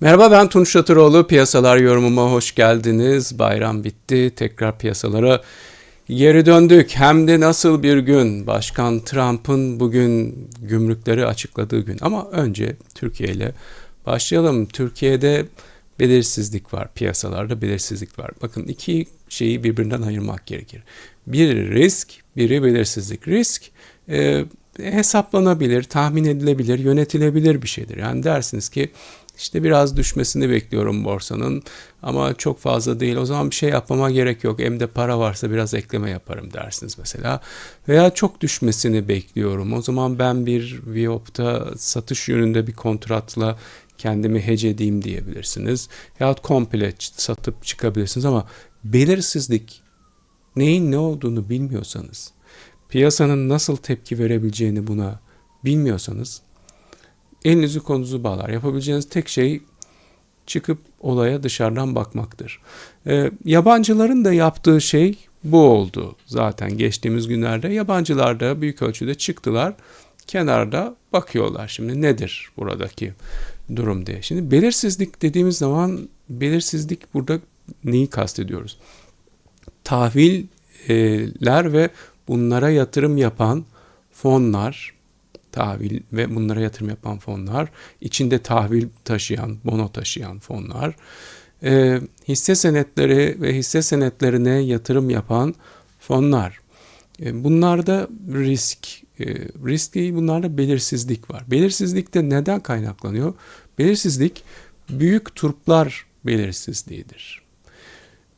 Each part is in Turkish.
Merhaba ben Tunç Şatıroğlu. Piyasalar yorumuma hoş geldiniz. Bayram bitti. Tekrar piyasalara geri döndük. Hem de nasıl bir gün. Başkan Trump'ın bugün gümrükleri açıkladığı gün. Ama önce Türkiye ile başlayalım. Türkiye'de belirsizlik var. Piyasalarda belirsizlik var. Bakın iki şeyi birbirinden ayırmak gerekir. Biri risk, biri belirsizlik. Risk e, hesaplanabilir, tahmin edilebilir, yönetilebilir bir şeydir. Yani dersiniz ki işte biraz düşmesini bekliyorum borsanın ama çok fazla değil. O zaman bir şey yapmama gerek yok. Elimde para varsa biraz ekleme yaparım dersiniz mesela. Veya çok düşmesini bekliyorum. O zaman ben bir Viop'ta satış yönünde bir kontratla kendimi hece edeyim diyebilirsiniz. Yahut komple satıp çıkabilirsiniz ama belirsizlik neyin ne olduğunu bilmiyorsanız, piyasanın nasıl tepki verebileceğini buna bilmiyorsanız elinizi kolunuzu bağlar. Yapabileceğiniz tek şey çıkıp olaya dışarıdan bakmaktır. E, yabancıların da yaptığı şey bu oldu zaten geçtiğimiz günlerde. Yabancılar da büyük ölçüde çıktılar. Kenarda bakıyorlar şimdi nedir buradaki durum diye. Şimdi belirsizlik dediğimiz zaman belirsizlik burada neyi kastediyoruz? Tahviller ve bunlara yatırım yapan fonlar, tahvil ve bunlara yatırım yapan fonlar, içinde tahvil taşıyan, bono taşıyan fonlar, e, hisse senetleri ve hisse senetlerine yatırım yapan fonlar. E, bunlarda risk, e, risk değil bunlarda belirsizlik var. Belirsizlik de neden kaynaklanıyor? Belirsizlik büyük turplar belirsizliğidir.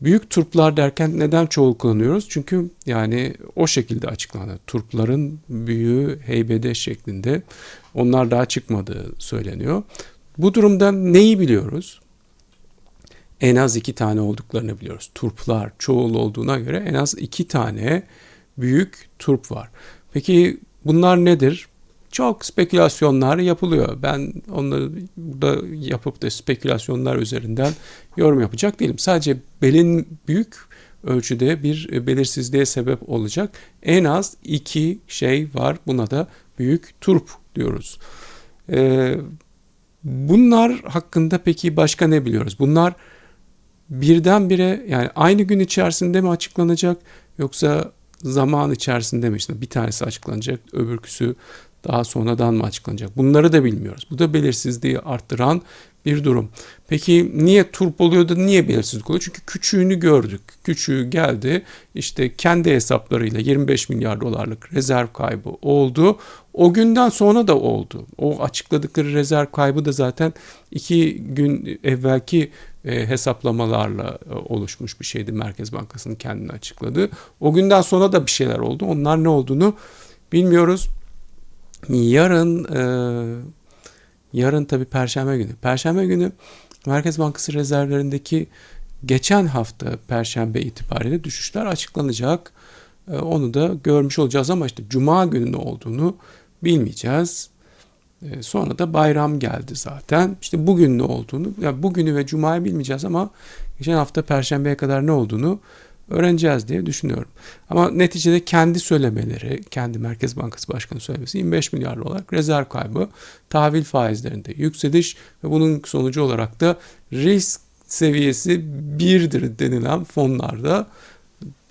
Büyük turplar derken neden çoğul kullanıyoruz? Çünkü yani o şekilde açıklanır. Turpların büyüğü heybede şeklinde onlar daha çıkmadığı söyleniyor. Bu durumda neyi biliyoruz? En az iki tane olduklarını biliyoruz. Turplar çoğul olduğuna göre en az iki tane büyük turp var. Peki bunlar nedir? Çok spekülasyonlar yapılıyor. Ben onları burada yapıp da spekülasyonlar üzerinden yorum yapacak değilim. Sadece belin büyük ölçüde bir belirsizliğe sebep olacak en az iki şey var. Buna da büyük turp diyoruz. Ee, bunlar hakkında peki başka ne biliyoruz? Bunlar birdenbire yani aynı gün içerisinde mi açıklanacak yoksa zaman içerisinde mi? İşte bir tanesi açıklanacak, öbürküsü daha sonradan mı açıklanacak? Bunları da bilmiyoruz. Bu da belirsizliği arttıran bir durum. Peki niye turp oluyor da niye belirsizlik oluyor? Çünkü küçüğünü gördük. Küçüğü geldi işte kendi hesaplarıyla 25 milyar dolarlık rezerv kaybı oldu. O günden sonra da oldu. O açıkladıkları rezerv kaybı da zaten iki gün evvelki e, hesaplamalarla e, oluşmuş bir şeydi. Merkez Bankası'nın kendini açıkladığı. O günden sonra da bir şeyler oldu. Onlar ne olduğunu bilmiyoruz. Yarın e, yarın tabi Perşembe günü. Perşembe günü Merkez Bankası rezervlerindeki geçen hafta Perşembe itibariyle düşüşler açıklanacak. E, onu da görmüş olacağız ama işte Cuma günü ne olduğunu bilmeyeceğiz. E, sonra da bayram geldi zaten. İşte bugün ne olduğunu, yani bugünü ve Cuma'yı bilmeyeceğiz ama geçen hafta Perşembe'ye kadar ne olduğunu öğreneceğiz diye düşünüyorum. Ama neticede kendi söylemeleri, kendi Merkez Bankası Başkanı söylemesi 25 milyar dolar rezerv kaybı, tahvil faizlerinde yükseliş ve bunun sonucu olarak da risk seviyesi birdir denilen fonlarda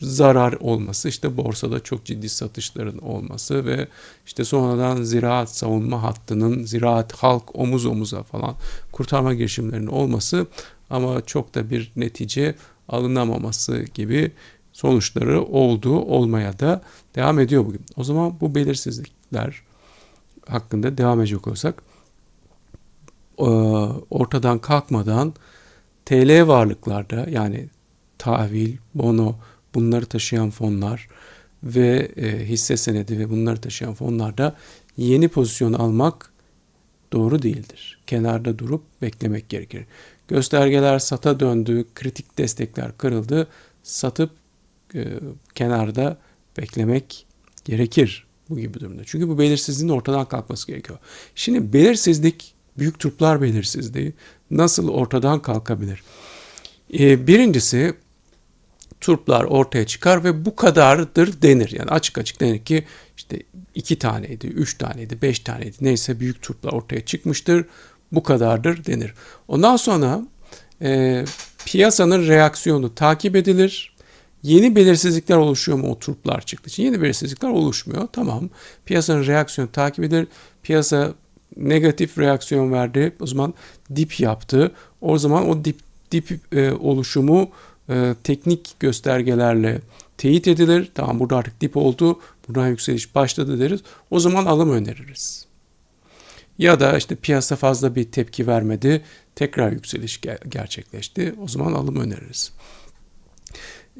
zarar olması, işte borsada çok ciddi satışların olması ve işte sonradan ziraat savunma hattının ziraat halk omuz omuza falan kurtarma girişimlerinin olması ama çok da bir netice alınamaması gibi sonuçları olduğu olmaya da devam ediyor bugün. O zaman bu belirsizlikler hakkında devam edecek olsak e, ortadan kalkmadan TL varlıklarda yani tahvil, bono bunları taşıyan fonlar ve e, hisse senedi ve bunları taşıyan fonlarda yeni pozisyon almak doğru değildir. Kenarda durup beklemek gerekir. Göstergeler sata döndü, kritik destekler kırıldı. Satıp e, kenarda beklemek gerekir bu gibi durumda. Çünkü bu belirsizliğin ortadan kalkması gerekiyor. Şimdi belirsizlik, büyük turplar belirsizliği nasıl ortadan kalkabilir? E, birincisi turplar ortaya çıkar ve bu kadardır denir. Yani açık açık denir ki işte iki taneydi, üç taneydi, beş taneydi neyse büyük turplar ortaya çıkmıştır. Bu kadardır denir. Ondan sonra e, piyasanın reaksiyonu takip edilir. Yeni belirsizlikler oluşuyor mu o turplar çıktığı için? Yeni belirsizlikler oluşmuyor. Tamam. Piyasanın reaksiyonu takip edilir. Piyasa negatif reaksiyon verdi. O zaman dip yaptı. O zaman o dip dip e, oluşumu e, teknik göstergelerle teyit edilir. Tamam burada artık dip oldu. Buradan yükseliş başladı deriz. O zaman alım öneririz. Ya da işte piyasa fazla bir tepki vermedi. Tekrar yükseliş gerçekleşti. O zaman alım öneririz.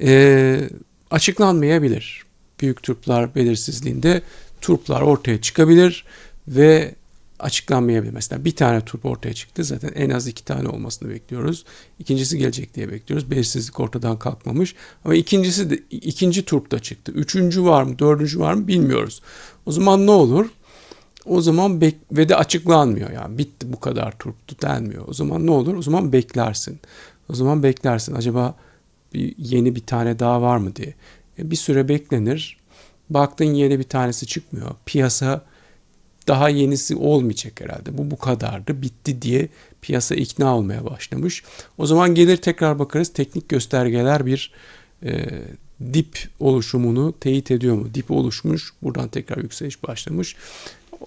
E, açıklanmayabilir. Büyük turplar belirsizliğinde turplar ortaya çıkabilir ve açıklanmayabilir. Mesela bir tane turp ortaya çıktı. Zaten en az iki tane olmasını bekliyoruz. İkincisi gelecek diye bekliyoruz. Belirsizlik ortadan kalkmamış. Ama ikincisi de ikinci turp da çıktı. Üçüncü var mı, dördüncü var mı bilmiyoruz. O zaman ne olur? O zaman bek ve de açıklanmıyor yani bitti bu kadar turptu denmiyor. O zaman ne olur? O zaman beklersin. O zaman beklersin. Acaba bir yeni bir tane daha var mı diye. E bir süre beklenir. Baktın yeni bir tanesi çıkmıyor. Piyasa daha yenisi olmayacak herhalde. Bu bu kadardı, bitti diye piyasa ikna olmaya başlamış. O zaman gelir tekrar bakarız teknik göstergeler bir e, dip oluşumunu teyit ediyor mu? Dip oluşmuş, buradan tekrar yükseliş başlamış.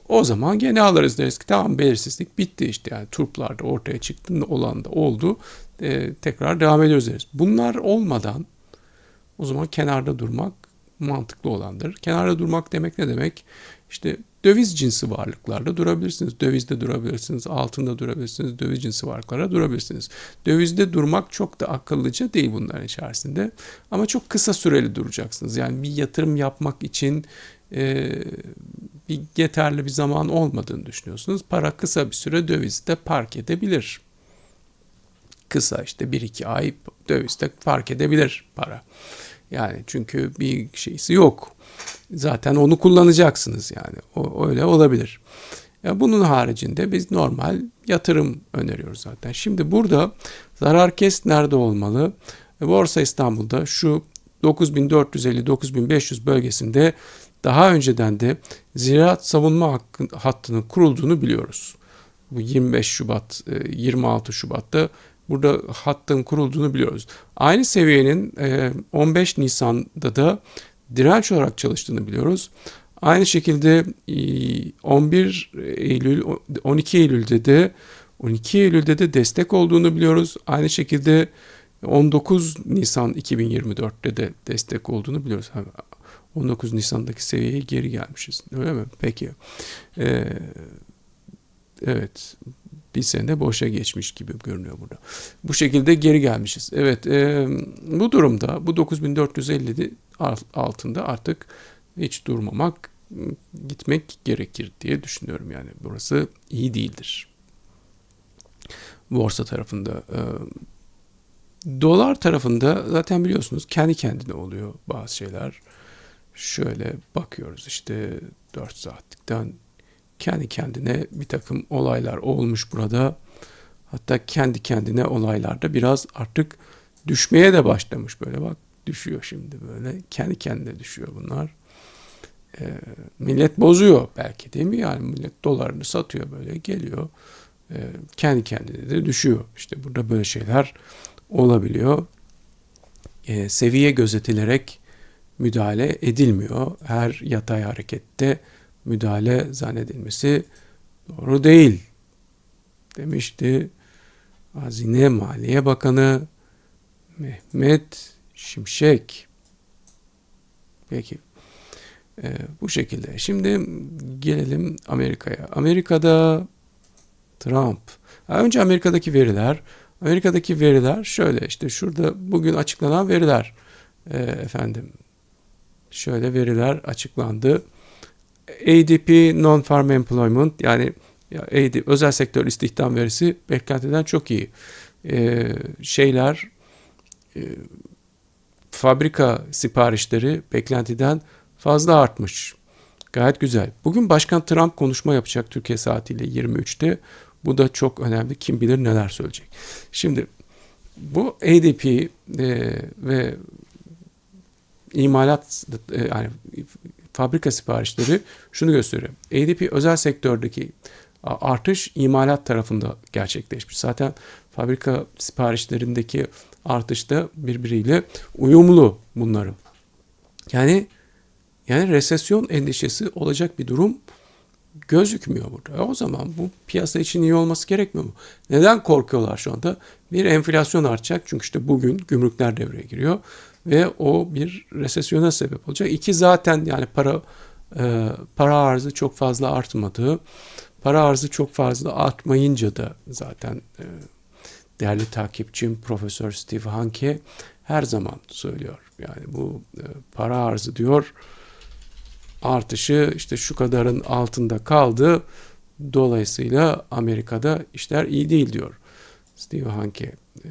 O zaman gene alırız deriz ki tamam belirsizlik bitti işte yani turplarda ortaya çıktı olan da oldu. E, tekrar devam ediyoruz deriz. Bunlar olmadan o zaman kenarda durmak mantıklı olandır. Kenarda durmak demek ne demek? İşte döviz cinsi varlıklarda durabilirsiniz. Dövizde durabilirsiniz, altında durabilirsiniz, döviz cinsi varlıklara durabilirsiniz. Dövizde durmak çok da akıllıca değil bunların içerisinde. Ama çok kısa süreli duracaksınız. Yani bir yatırım yapmak için e, bir yeterli bir zaman olmadığını düşünüyorsunuz. Para kısa bir süre dövizde park edebilir. Kısa işte 1-2 ay dövizde fark edebilir para. Yani çünkü bir şeysi yok. Zaten onu kullanacaksınız yani. O öyle olabilir. Ya bunun haricinde biz normal yatırım öneriyoruz zaten. Şimdi burada zarar kes nerede olmalı? Borsa İstanbul'da şu 9450-9500 bölgesinde daha önceden de ziraat savunma hakkı, hattının kurulduğunu biliyoruz. Bu 25 Şubat, 26 e, Şubat'ta burada hattın kurulduğunu biliyoruz. Aynı seviyenin 15 e, Nisan'da da direnç olarak çalıştığını biliyoruz. Aynı şekilde 11 e, Eylül 12 Eylül'de de 12 Eylül'de de destek olduğunu biliyoruz. Aynı şekilde 19 Nisan 2024'te de destek olduğunu biliyoruz. 19 Nisan'daki seviyeye geri gelmişiz. Öyle mi? Peki. Ee, evet. Bir sene boşa geçmiş gibi görünüyor burada. Bu şekilde geri gelmişiz. Evet. E, bu durumda bu 9450 altında artık hiç durmamak gitmek gerekir diye düşünüyorum yani. Burası iyi değildir. Borsa tarafında. E, dolar tarafında zaten biliyorsunuz kendi kendine oluyor bazı şeyler. Şöyle bakıyoruz işte 4 saatlikten kendi kendine bir takım olaylar olmuş burada. Hatta kendi kendine olaylarda biraz artık düşmeye de başlamış böyle bak düşüyor şimdi böyle. Kendi kendine düşüyor bunlar. E, millet bozuyor belki değil mi? Yani millet dolarını satıyor böyle geliyor. E, kendi kendine de düşüyor. İşte burada böyle şeyler olabiliyor. E, seviye gözetilerek müdahale edilmiyor. Her yatay harekette müdahale zannedilmesi doğru değil demişti Hazine Maliye Bakanı Mehmet Şimşek. Peki. Ee, bu şekilde. Şimdi gelelim Amerika'ya. Amerika'da Trump. Önce Amerika'daki veriler. Amerika'daki veriler şöyle işte şurada bugün açıklanan veriler. Ee, efendim şöyle veriler açıklandı. ADP Non-Farm Employment yani ADP, özel sektör istihdam verisi beklentiden çok iyi. Ee, şeyler e, fabrika siparişleri beklentiden fazla artmış. Gayet güzel. Bugün Başkan Trump konuşma yapacak Türkiye saatiyle 23'te. Bu da çok önemli. Kim bilir neler söyleyecek. Şimdi bu ADP e, ve imalat e, yani fabrika siparişleri şunu gösteriyor. ADP özel sektördeki Artış imalat tarafında gerçekleşmiş. Zaten fabrika siparişlerindeki artış da birbiriyle uyumlu bunların. Yani yani resesyon endişesi olacak bir durum gözükmüyor burada. E o zaman bu piyasa için iyi olması gerekmiyor mu? Neden korkuyorlar şu anda? Bir enflasyon artacak çünkü işte bugün gümrükler devreye giriyor ve o bir resesyona sebep olacak. İki zaten yani para e, para arzı çok fazla artmadı. Para arzı çok fazla artmayınca da zaten e, değerli takipçim Profesör Steve Hanke her zaman söylüyor. Yani bu e, para arzı diyor artışı işte şu kadarın altında kaldı. Dolayısıyla Amerika'da işler iyi değil diyor. Steve Hanke. Ee,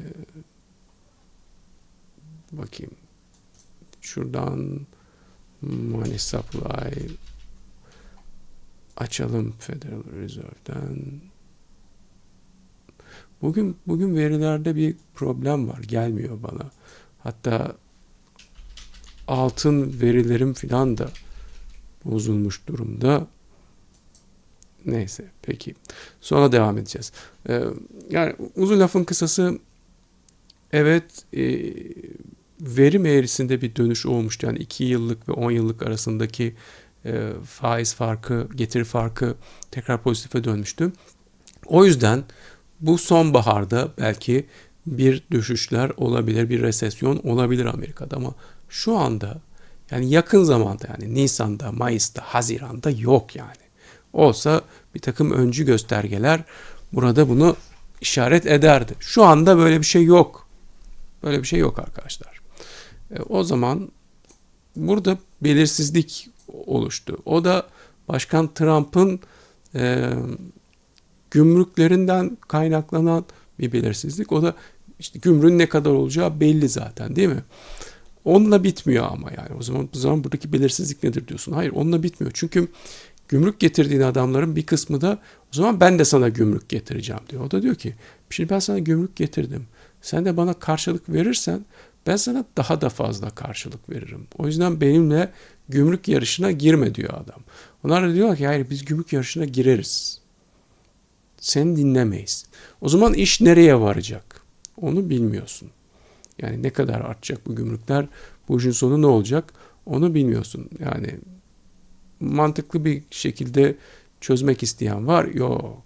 bakayım. Şuradan Money Supply açalım Federal Reserve'den. Bugün bugün verilerde bir problem var. Gelmiyor bana. Hatta altın verilerim filan da bozulmuş durumda. Neyse peki. Sonra devam edeceğiz. Ee, yani uzun lafın kısası evet e, verim eğrisinde bir dönüş olmuştu. Yani 2 yıllık ve 10 yıllık arasındaki e, faiz farkı, getiri farkı tekrar pozitife dönmüştü. O yüzden bu sonbaharda belki bir düşüşler olabilir, bir resesyon olabilir Amerika'da ama şu anda yani yakın zamanda yani Nisan'da, Mayıs'ta, Haziran'da yok yani. Olsa bir takım öncü göstergeler burada bunu işaret ederdi. Şu anda böyle bir şey yok. Böyle bir şey yok arkadaşlar. E, o zaman burada belirsizlik oluştu. O da Başkan Trump'ın e, gümrüklerinden kaynaklanan bir belirsizlik. O da işte gümrün ne kadar olacağı belli zaten değil mi? Onunla bitmiyor ama yani. O zaman, o zaman buradaki belirsizlik nedir diyorsun. Hayır onunla bitmiyor. Çünkü gümrük getirdiğin adamların bir kısmı da o zaman ben de sana gümrük getireceğim diyor. O da diyor ki şimdi ben sana gümrük getirdim. Sen de bana karşılık verirsen ben sana daha da fazla karşılık veririm. O yüzden benimle gümrük yarışına girme diyor adam. Onlar da diyor ki hayır biz gümrük yarışına gireriz. Seni dinlemeyiz. O zaman iş nereye varacak? Onu bilmiyorsun. Yani ne kadar artacak bu gümrükler, bu işin sonu ne olacak onu bilmiyorsun. Yani mantıklı bir şekilde çözmek isteyen var. Yok.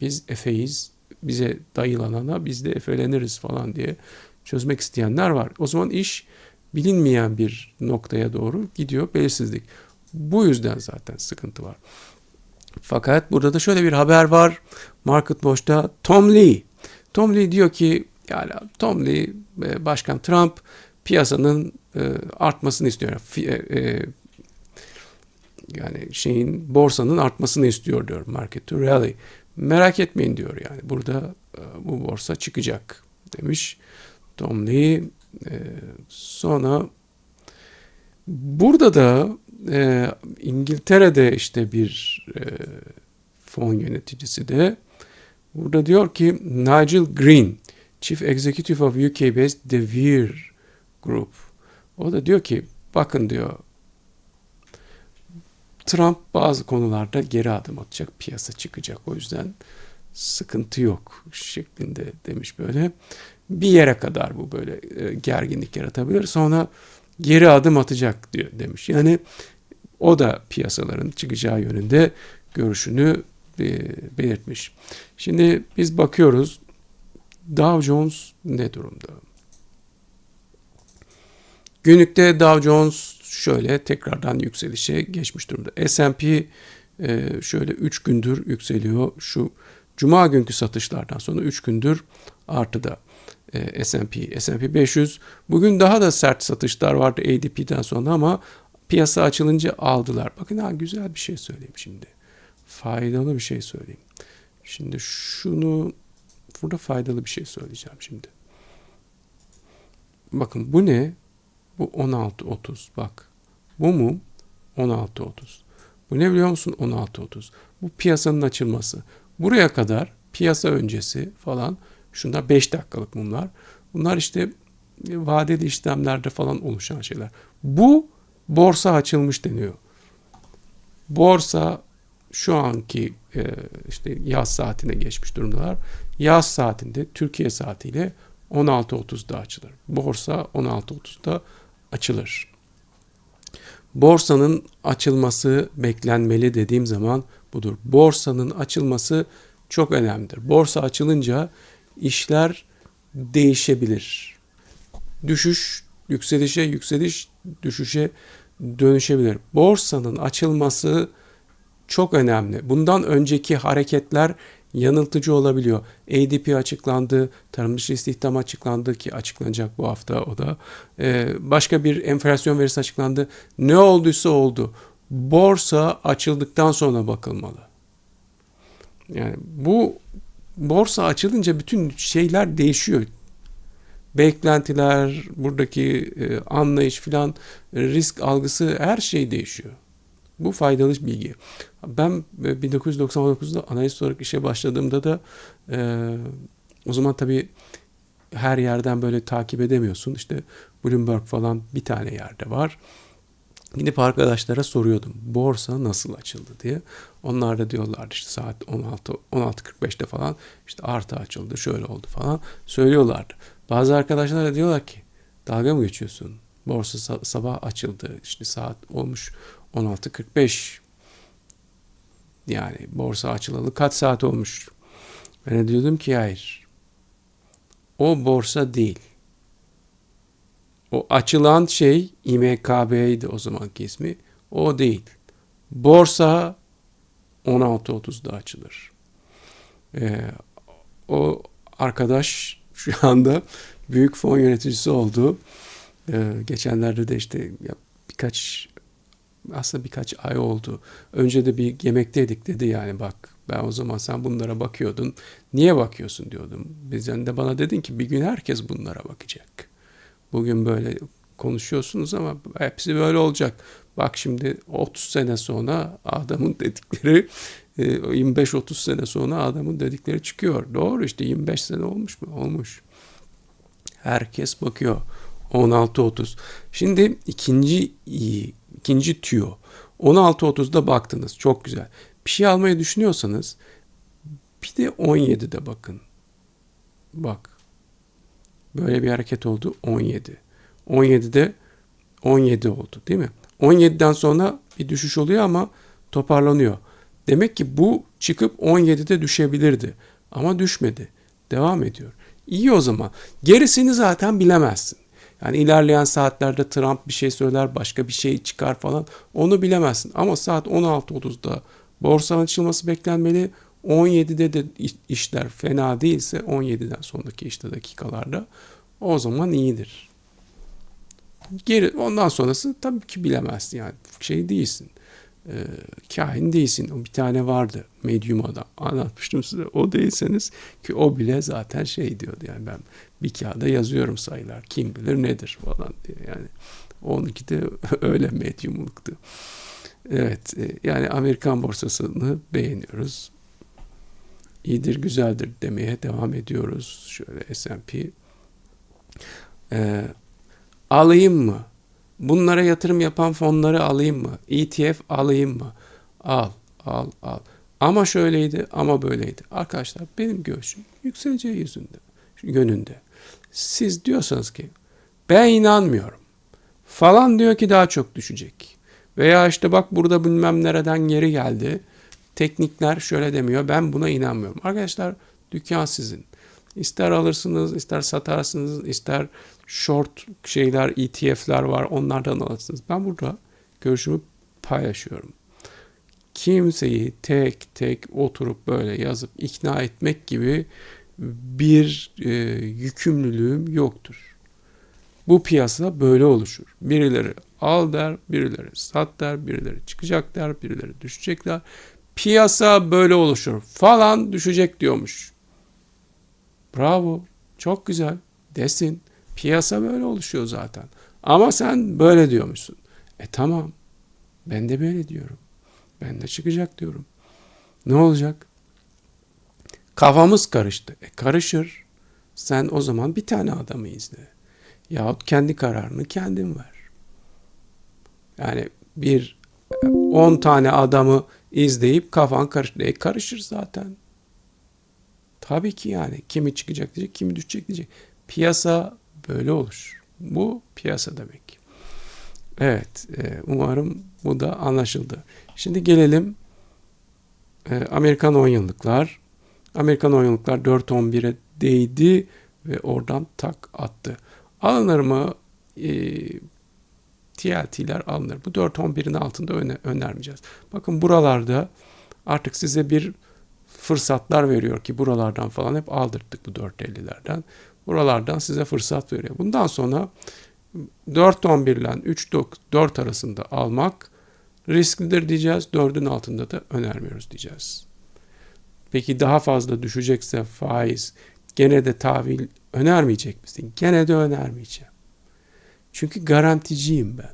Biz Efe'yiz. Bize dayılanana biz de Efeleniriz falan diye çözmek isteyenler var. O zaman iş bilinmeyen bir noktaya doğru gidiyor. Belirsizlik. Bu yüzden zaten sıkıntı var. Fakat burada da şöyle bir haber var. Market Watch'ta Tom Lee. Tom Lee diyor ki yani Tom Lee, e, Başkan Trump piyasanın e, artmasını istiyor. E, yani şeyin borsanın artmasını istiyor diyor market to rally. Merak etmeyin diyor yani burada bu borsa çıkacak demiş Tom Lee. Sonra burada da İngiltere'de işte bir fon yöneticisi de burada diyor ki Nigel Green Chief Executive of UK based De Beer Group. O da diyor ki bakın diyor Trump bazı konularda geri adım atacak, piyasa çıkacak. O yüzden sıkıntı yok şeklinde demiş böyle. Bir yere kadar bu böyle e, gerginlik yaratabilir. Sonra geri adım atacak diyor demiş. Yani o da piyasaların çıkacağı yönünde görüşünü e, belirtmiş. Şimdi biz bakıyoruz Dow Jones ne durumda? Günlükte Dow Jones şöyle tekrardan yükselişe geçmiş durumda. S&P e, şöyle 3 gündür yükseliyor. Şu cuma günkü satışlardan sonra 3 gündür artıda e, S&P. S&P 500 bugün daha da sert satışlar vardı ADP'den sonra ama piyasa açılınca aldılar. Bakın ha güzel bir şey söyleyeyim şimdi. Faydalı bir şey söyleyeyim. Şimdi şunu Burada faydalı bir şey söyleyeceğim şimdi. Bakın bu ne? Bu 16.30 bak. Bu mu? 16.30. Bu ne biliyor musun? 16.30. Bu piyasanın açılması. Buraya kadar piyasa öncesi falan şunda 5 dakikalık bunlar. Bunlar işte vadeli işlemlerde falan oluşan şeyler. Bu borsa açılmış deniyor. Borsa şu anki e, işte yaz saatine geçmiş durumdalar. Yaz saatinde Türkiye saatiyle 16.30'da açılır. Borsa 16.30'da açılır. Borsanın açılması beklenmeli dediğim zaman budur. Borsanın açılması çok önemlidir. Borsa açılınca işler değişebilir. Düşüş yükselişe, yükseliş düşüşe dönüşebilir. Borsanın açılması çok önemli. Bundan önceki hareketler yanıltıcı olabiliyor. ADP açıklandı, tarım dışı istihdam açıklandı ki açıklanacak bu hafta o da. Ee, başka bir enflasyon verisi açıklandı. Ne olduysa oldu. Borsa açıldıktan sonra bakılmalı. Yani bu borsa açılınca bütün şeyler değişiyor. Beklentiler, buradaki e, anlayış filan, risk algısı her şey değişiyor. Bu faydalı bilgi. Ben 1999'da e, analist olarak işe başladığımda da e, o zaman tabii her yerden böyle takip edemiyorsun. İşte Bloomberg falan bir tane yerde var. Gidip arkadaşlara soruyordum. Borsa nasıl açıldı diye. Onlar da diyorlardı işte saat 16 16.45'te falan işte artı açıldı şöyle oldu falan söylüyorlardı. Bazı arkadaşlar da diyorlar ki dalga mı geçiyorsun? Borsa sabah açıldı işte saat olmuş 16.45 yani borsa açılalı kaç saat olmuş? Ben diyordum ki hayır. O borsa değil. O açılan şey İMKB'ydi o zamanki ismi. O değil. Borsa 16.30'da açılır. Ee, o arkadaş şu anda büyük fon yöneticisi oldu. Ee, geçenlerde de işte birkaç aslında birkaç ay oldu. Önce de bir yemekteydik dedi yani bak ben o zaman sen bunlara bakıyordun. Niye bakıyorsun diyordum. Bizden de bana dedin ki bir gün herkes bunlara bakacak. Bugün böyle konuşuyorsunuz ama hepsi böyle olacak. Bak şimdi 30 sene sonra adamın dedikleri 25-30 e, sene sonra adamın dedikleri çıkıyor. Doğru işte 25 sene olmuş mu? Olmuş. Herkes bakıyor. 16-30. Şimdi ikinci ikinci tüyo. 16.30'da baktınız. Çok güzel. Bir şey almayı düşünüyorsanız bir de 17'de bakın. Bak. Böyle bir hareket oldu. 17. 17'de 17 oldu değil mi? 17'den sonra bir düşüş oluyor ama toparlanıyor. Demek ki bu çıkıp 17'de düşebilirdi. Ama düşmedi. Devam ediyor. İyi o zaman. Gerisini zaten bilemezsin. Yani ilerleyen saatlerde Trump bir şey söyler, başka bir şey çıkar falan. Onu bilemezsin. Ama saat 16.30'da borsanın açılması beklenmeli. 17'de de işler fena değilse 17'den sonraki işte dakikalarda o zaman iyidir. Geri ondan sonrası tabii ki bilemezsin yani şey değilsin. Ee, kahin değilsin. O bir tane vardı medyum adam. Anlatmıştım size. O değilseniz ki o bile zaten şey diyordu yani ben bir kağıda yazıyorum sayılar. Kim bilir nedir falan diye. Yani 12 de öyle medyumluktu. Evet e, yani Amerikan borsasını beğeniyoruz. İyidir güzeldir demeye devam ediyoruz. Şöyle S&P. Ee, alayım mı? Bunlara yatırım yapan fonları alayım mı? ETF alayım mı? Al, al, al. Ama şöyleydi, ama böyleydi. Arkadaşlar benim görüşüm yükseleceği yüzünde, yönünde. Siz diyorsanız ki ben inanmıyorum. Falan diyor ki daha çok düşecek. Veya işte bak burada bilmem nereden geri geldi. Teknikler şöyle demiyor. Ben buna inanmıyorum. Arkadaşlar dükkan sizin. İster alırsınız, ister satarsınız, ister short şeyler, ETF'ler var. Onlardan alırsınız. Ben burada görüşümü paylaşıyorum. Kimseyi tek tek oturup böyle yazıp ikna etmek gibi bir e, yükümlülüğüm yoktur. Bu piyasa böyle oluşur. Birileri al der, birileri sat der, birileri çıkacak der, birileri düşecek der. Piyasa böyle oluşur falan düşecek diyormuş. Bravo, çok güzel desin. Piyasa böyle oluşuyor zaten. Ama sen böyle diyormuşsun. E tamam, ben de böyle diyorum. Ben de çıkacak diyorum. Ne olacak? Kafamız karıştı. E karışır. Sen o zaman bir tane adamı izle. Yahut kendi kararını kendin ver. Yani bir 10 tane adamı izleyip kafan karışır. E, karışır zaten. Tabii ki yani kimi çıkacak diyecek, kimi düşecek diyecek. Piyasa böyle olur. Bu piyasa demek. Evet, e, umarım bu da anlaşıldı. Şimdi gelelim e, Amerikan 10 yıllıklar. Amerikan 10 yıllıklar 4.11'e değdi ve oradan tak attı. Alınır mı? E, TLT'ler alınır. Bu 4.11'in altında öne, önermeyeceğiz. Bakın buralarda artık size bir fırsatlar veriyor ki buralardan falan hep aldırttık bu 4.50'lerden. Buralardan size fırsat veriyor. Bundan sonra 4.11 ile 3.4 arasında almak risklidir diyeceğiz. 4'ün altında da önermiyoruz diyeceğiz. Peki daha fazla düşecekse faiz gene de tahvil önermeyecek misin? Gene de önermeyeceğim. Çünkü garanticiyim ben.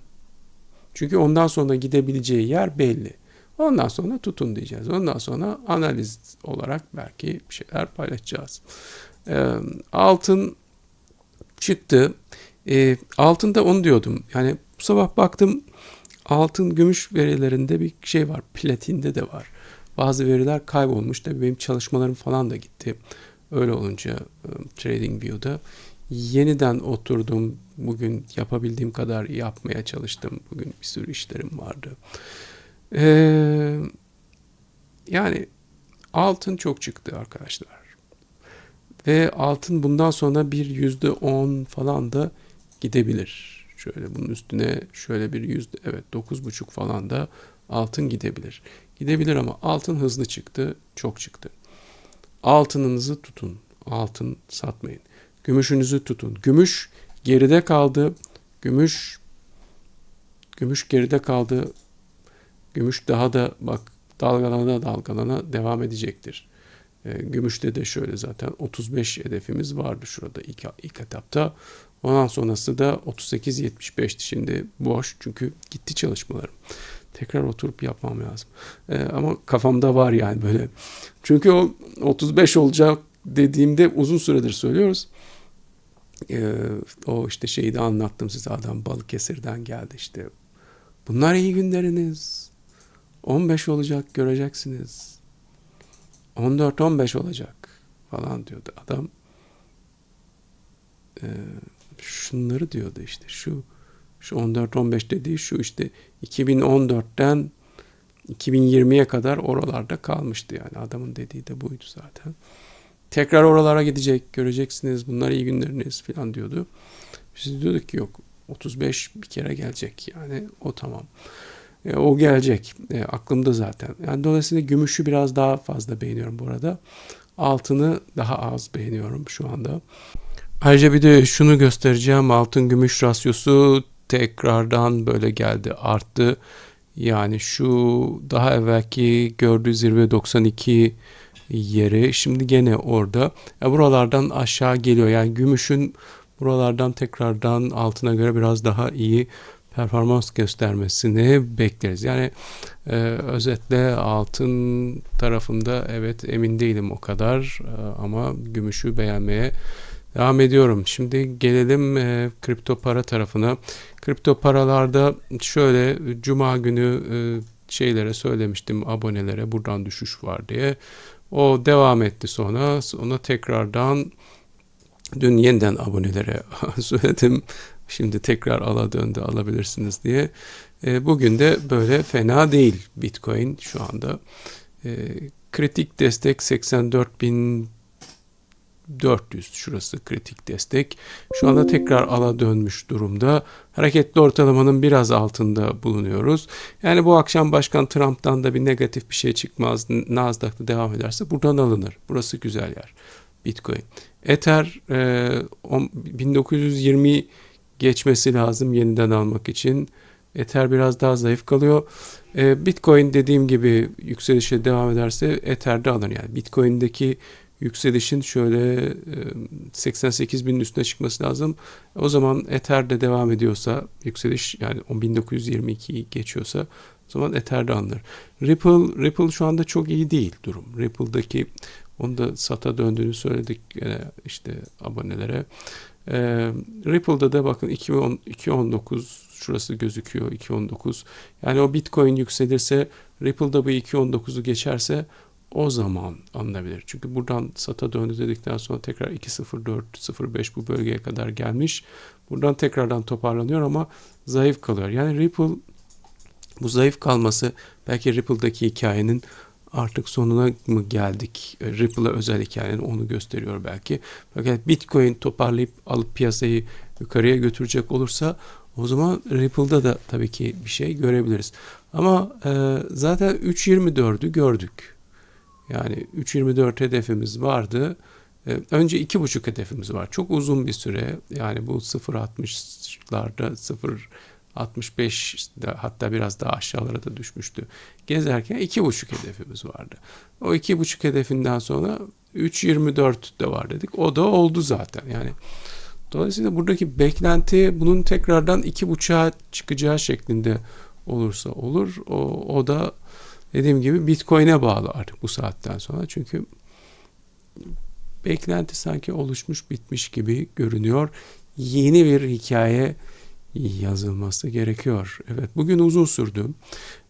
Çünkü ondan sonra gidebileceği yer belli. Ondan sonra tutun diyeceğiz. Ondan sonra analiz olarak belki bir şeyler paylaşacağız. Ee, altın çıktı. Ee, altında onu diyordum. Yani bu sabah baktım altın gümüş verilerinde bir şey var. Platinde de var. Bazı veriler kaybolmuş. Tabii benim çalışmalarım falan da gitti. Öyle olunca um, TradingView'da yeniden oturdum. Bugün yapabildiğim kadar yapmaya çalıştım. Bugün bir sürü işlerim vardı. Ee, yani altın çok çıktı arkadaşlar. Ve altın bundan sonra bir yüzde on falan da gidebilir. Şöyle bunun üstüne şöyle bir yüzde evet dokuz buçuk falan da altın gidebilir. Gidebilir ama altın hızlı çıktı, çok çıktı. Altınınızı tutun, altın satmayın. Gümüşünüzü tutun. Gümüş geride kaldı. Gümüş gümüş geride kaldı. Gümüş daha da bak dalgalana dalgalana devam edecektir. E, gümüşte de şöyle zaten 35 hedefimiz vardı şurada ilk, ilk etapta. Ondan sonrası da 38-75'ti. Şimdi boş çünkü gitti çalışmalarım. Tekrar oturup yapmam lazım. E, ama kafamda var yani böyle. Çünkü o 35 olacak dediğimde uzun süredir söylüyoruz. E, o işte şeyi de anlattım size adam Balıkesir'den geldi işte. Bunlar iyi günleriniz. 15 olacak göreceksiniz. 14-15 olacak falan diyordu adam. Ee, şunları diyordu işte şu şu 14-15 dediği şu işte 2014'ten 2020'ye kadar oralarda kalmıştı yani adamın dediği de buydu zaten. Tekrar oralara gidecek göreceksiniz bunlar iyi günleriniz falan diyordu. Biz diyorduk ki yok 35 bir kere gelecek yani o tamam. E, o gelecek. E, aklımda zaten. Yani dolayısıyla gümüşü biraz daha fazla beğeniyorum bu arada. Altını daha az beğeniyorum şu anda. Ayrıca bir de şunu göstereceğim. Altın gümüş rasyosu tekrardan böyle geldi arttı. Yani şu daha evvelki gördüğü zirve 92 yeri şimdi gene orada. E, buralardan aşağı geliyor. Yani gümüşün buralardan tekrardan altına göre biraz daha iyi performans göstermesini bekleriz. Yani e, özetle altın tarafında evet emin değilim o kadar e, ama gümüşü beğenmeye devam ediyorum. Şimdi gelelim e, kripto para tarafına. Kripto paralarda şöyle cuma günü e, şeylere söylemiştim abonelere buradan düşüş var diye. O devam etti sonra. Sonra tekrardan dün yeniden abonelere söyledim. Şimdi tekrar ala döndü alabilirsiniz diye. E, bugün de böyle fena değil Bitcoin şu anda. E, kritik destek 84.400 şurası kritik destek. Şu anda tekrar ala dönmüş durumda. Hareketli ortalamanın biraz altında bulunuyoruz. Yani bu akşam Başkan Trump'tan da bir negatif bir şey çıkmaz. Nasdaq'ta devam ederse buradan alınır. Burası güzel yer. Bitcoin. Ether e, 1920 geçmesi lazım yeniden almak için. Ether biraz daha zayıf kalıyor. E, Bitcoin dediğim gibi yükselişe devam ederse Ether'de alır. Yani Bitcoin'deki yükselişin şöyle e, 88 binin üstüne çıkması lazım. O zaman Ether'de devam ediyorsa yükseliş yani 1922'yi geçiyorsa o zaman Ether'de alınır. Ripple, Ripple şu anda çok iyi değil durum. Ripple'daki Onu da SATA döndüğünü söyledik gene işte abonelere. Ee, Ripple'da da bakın 2.10 2.19 şurası gözüküyor 2.19. Yani o Bitcoin yükselirse Ripple'da bu 2.19'u geçerse o zaman alınabilir. Çünkü buradan SATA döndü dedikten sonra tekrar 2.04 0.5 bu bölgeye kadar gelmiş. Buradan tekrardan toparlanıyor ama zayıf kalıyor. Yani Ripple bu zayıf kalması belki Ripple'daki hikayenin artık sonuna mı geldik? E, Ripple'a özel hikayenin onu gösteriyor belki. Fakat Bitcoin toparlayıp alıp piyasayı yukarıya götürecek olursa o zaman Ripple'da da tabii ki bir şey görebiliriz. Ama e, zaten 3.24'ü gördük. Yani 3.24 hedefimiz vardı. E, önce 2.5 hedefimiz var. Çok uzun bir süre. Yani bu 0.60'larda 0 65 hatta biraz daha aşağılara da düşmüştü. Gezerken 2.5 hedefimiz vardı. O 2.5 hedefinden sonra 3.24 de var dedik. O da oldu zaten. Yani dolayısıyla buradaki beklenti bunun tekrardan 2.5'a çıkacağı şeklinde olursa olur. O, o da dediğim gibi Bitcoin'e bağlı artık bu saatten sonra. Çünkü beklenti sanki oluşmuş bitmiş gibi görünüyor. Yeni bir hikaye yazılması gerekiyor. Evet bugün uzun sürdü.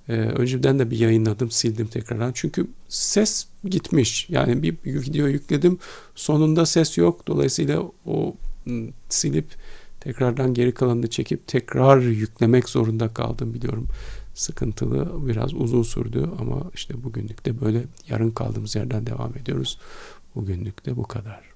Ee, önceden de bir yayınladım sildim tekrardan. Çünkü ses gitmiş. Yani bir video yükledim sonunda ses yok. Dolayısıyla o silip tekrardan geri kalanını çekip tekrar yüklemek zorunda kaldım biliyorum. Sıkıntılı biraz uzun sürdü ama işte bugünlük de böyle yarın kaldığımız yerden devam ediyoruz. Bugünlük de bu kadar.